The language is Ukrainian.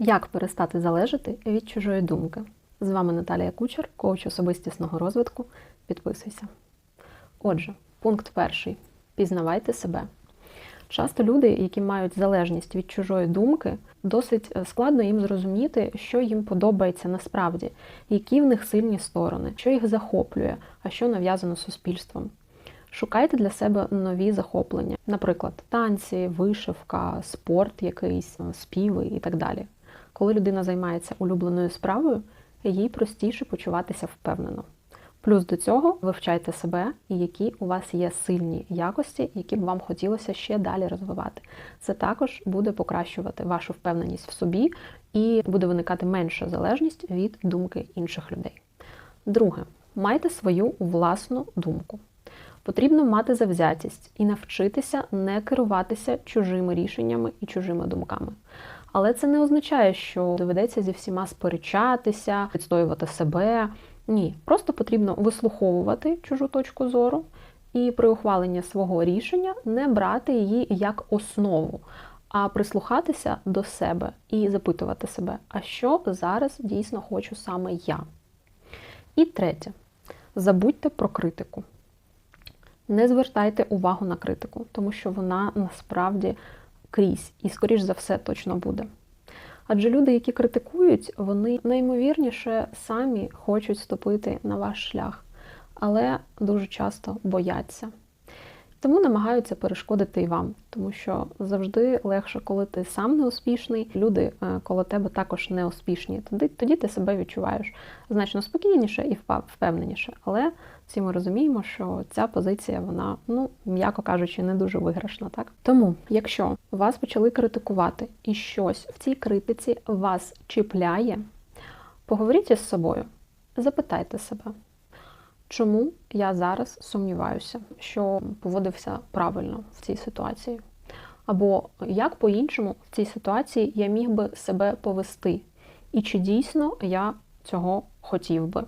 Як перестати залежати від чужої думки? З вами Наталія Кучер, коуч особистісного розвитку. Підписуйся. Отже, пункт перший: пізнавайте себе. Часто люди, які мають залежність від чужої думки, досить е, складно їм зрозуміти, що їм подобається насправді, які в них сильні сторони, що їх захоплює, а що нав'язано суспільством. Шукайте для себе нові захоплення, наприклад, танці, вишивка, спорт якийсь, е, співи і так далі. Коли людина займається улюбленою справою, їй простіше почуватися впевнено. Плюс до цього вивчайте себе і які у вас є сильні якості, які б вам хотілося ще далі розвивати. Це також буде покращувати вашу впевненість в собі і буде виникати менша залежність від думки інших людей. Друге, майте свою власну думку. Потрібно мати завзятість і навчитися не керуватися чужими рішеннями і чужими думками. Але це не означає, що доведеться зі всіма сперечатися, відстоювати себе. Ні, просто потрібно вислуховувати чужу точку зору і при ухваленні свого рішення не брати її як основу, а прислухатися до себе і запитувати себе, а що зараз дійсно хочу саме я. І третє, забудьте про критику. Не звертайте увагу на критику, тому що вона насправді крізь і, скоріш за все, точно буде. Адже люди, які критикують, вони наймовірніше самі хочуть ступити на ваш шлях, але дуже часто бояться. Тому намагаються перешкодити і вам, тому що завжди легше, коли ти сам неуспішний, люди е, коло тебе також неуспішні. Тоді, тоді ти себе відчуваєш значно спокійніше і впевненіше. Але всі ми розуміємо, що ця позиція, вона, ну, м'яко кажучи, не дуже виграшна. Так? Тому, якщо вас почали критикувати і щось в цій критиці вас чіпляє, поговоріть із собою, запитайте себе. Чому я зараз сумніваюся, що поводився правильно в цій ситуації? Або як по-іншому в цій ситуації я міг би себе повести? І чи дійсно я цього хотів би?